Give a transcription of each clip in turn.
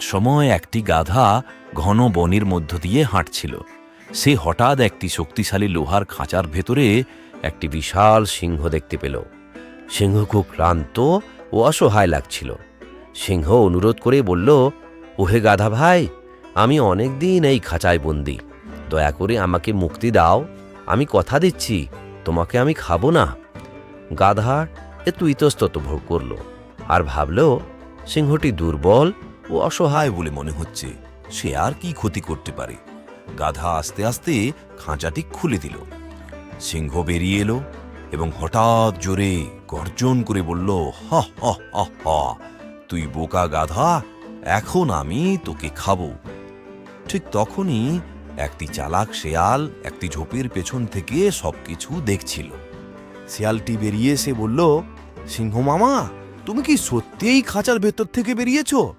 একসময় একটি গাধা ঘন বনের মধ্য দিয়ে হাঁটছিল। সে হঠাৎ একটি শক্তিশালী লোহার খাঁচার ভেতরে একটি বিশাল সিংহ দেখতে পেল। সিংহ খুব ক্লান্ত ও অসহায় লাগছিল। সিংহ অনুরোধ করে বলল, ওহে গাধা ভাই, আমি অনেক দিন এই খাঁচায় বন্দি। দয়া করে আমাকে মুক্তি দাও। আমি কথা দিচ্ছি, তোমাকে আমি খাব না। গাধা একটু ইতস্তত ভোগ করল আর ভাবল, সিংহটি দুর্বল ও অসহায় বলে মনে হচ্ছে। সে আর কি ক্ষতি করতে পারে? গাধা আস্তে আস্তে খাঁচাটি খুলে দিল। সিংহ বেরিয়ে এলো এবং হঠাৎ জোরে গর্জন করে বলল, হ হ তুই বোকা গাধা, এখন আমি তোকে খাব। ঠিক তখনই একটি চালাক শেয়াল একটি ঝোপের পেছন থেকে সবকিছু দেখছিল। শিয়ালটি বেরিয়ে এসে বলল, সিংহ মামা, তুমি কি সত্যিই খাঁচার ভেতর থেকে বেরিয়েছো?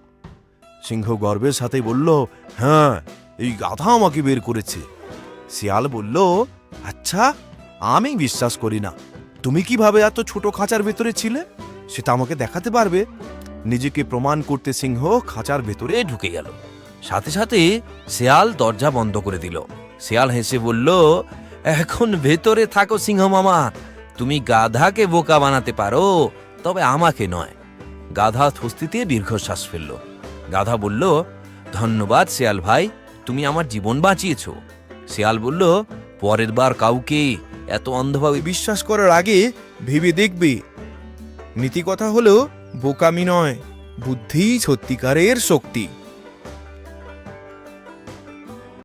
সিংহ গর্বের সাথে বলল হ্যাঁ এই গাধা আমাকে বের করেছে। শিয়াল বলল আচ্ছা আমি বিশ্বাস করি না। তুমি কীভাবে এত ছোট খাঁচার ভেতরে ছিলে? সেটা আমাকে দেখাতে পারবে? নিজেকে প্রমাণ করতে সিংহ খাঁচার ভেতরে ঢুকে গেল। সাথে সাথে শেয়াল দরজা বন্ধ করে দিল। শেয়াল হেসে বলল, এখন ভেতরে থাকো সিংহ মামা। তুমি গাধাকে বোকা বানাতে পারো, তবে আমাকে নয়। গাধা থস্তিতে দীর্ঘশ্বাস ফেলল। গাধা বলল, ধন্যবাদ শেয়াল ভাই, তুমি আমার জীবন বাঁচিয়েছ। শেয়াল বলল, পরের বার কাউকে এত অন্ধভাবে বিশ্বাস করার আগে ভেবে দেখবে। নীতি কথা হলো বোকামি নয়, বুদ্ধি সত্যিকারের শক্তি।